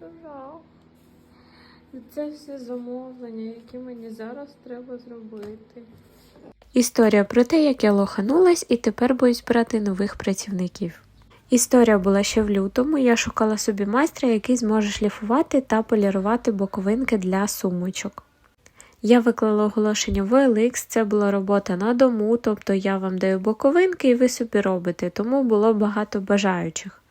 жах. Це все замовлення, які мені зараз треба зробити. Історія про те, як я лоханулась і тепер боюсь брати нових працівників. Історія була ще в лютому. Я шукала собі майстра, який зможе шліфувати та полірувати боковинки для сумочок. Я виклала оголошення в OLX, це була робота на дому, тобто я вам даю боковинки і ви собі робите, тому було багато бажаючих.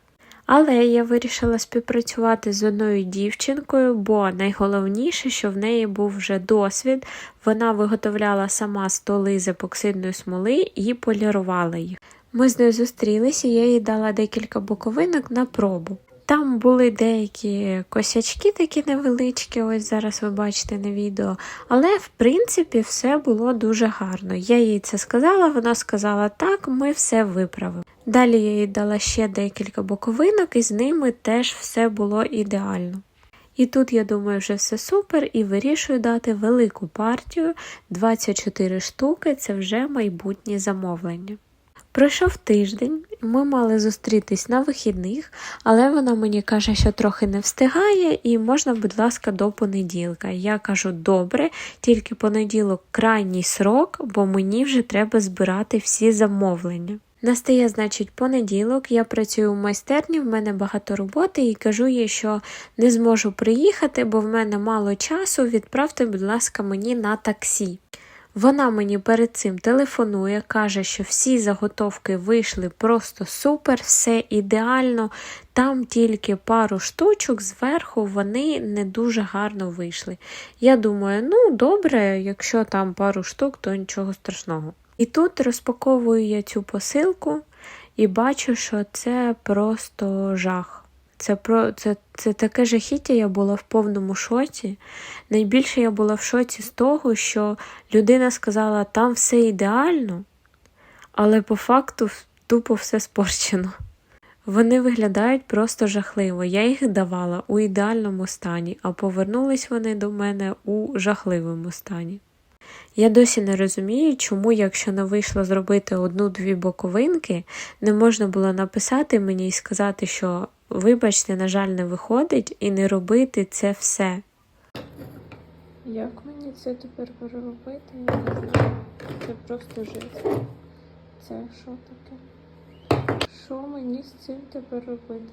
Але я вирішила співпрацювати з одною дівчинкою, бо найголовніше, що в неї був вже досвід, вона виготовляла сама столи з епоксидної смоли і полірувала їх. Ми з нею зустрілися, я їй дала декілька боковинок на пробу. Там були деякі косячки такі невеличкі, ось зараз ви бачите на відео. Але в принципі все було дуже гарно. Я їй це сказала, вона сказала так, ми все виправимо. Далі я їй дала ще декілька боковинок, і з ними теж все було ідеально. І тут, я думаю, вже все супер, і вирішую дати велику партію 24 штуки це вже майбутнє замовлення. Пройшов тиждень, ми мали зустрітись на вихідних, але вона мені каже, що трохи не встигає, і можна, будь ласка, до понеділка. Я кажу, добре, тільки понеділок крайній срок, бо мені вже треба збирати всі замовлення. Настає, значить, понеділок, я працюю в майстерні, в мене багато роботи і кажу їй, що не зможу приїхати, бо в мене мало часу. Відправте, будь ласка, мені на таксі. Вона мені перед цим телефонує, каже, що всі заготовки вийшли просто супер, все ідеально. Там тільки пару штучок зверху вони не дуже гарно вийшли. Я думаю, ну добре, якщо там пару штук, то нічого страшного. І тут розпаковую я цю посилку і бачу, що це просто жах. Це про це, це таке жахіття, я була в повному шоці. Найбільше я була в шоці з того, що людина сказала, там все ідеально, але по факту тупо все спорчено. Вони виглядають просто жахливо. Я їх давала у ідеальному стані, а повернулись вони до мене у жахливому стані. Я досі не розумію, чому, якщо не вийшло зробити одну-дві боковинки, не можна було написати мені і сказати, що вибачте, на жаль, не виходить, і не робити це все. Як мені це тепер переробити, я не знаю. Це просто життя. Це що таке? Що мені з цим тепер робити?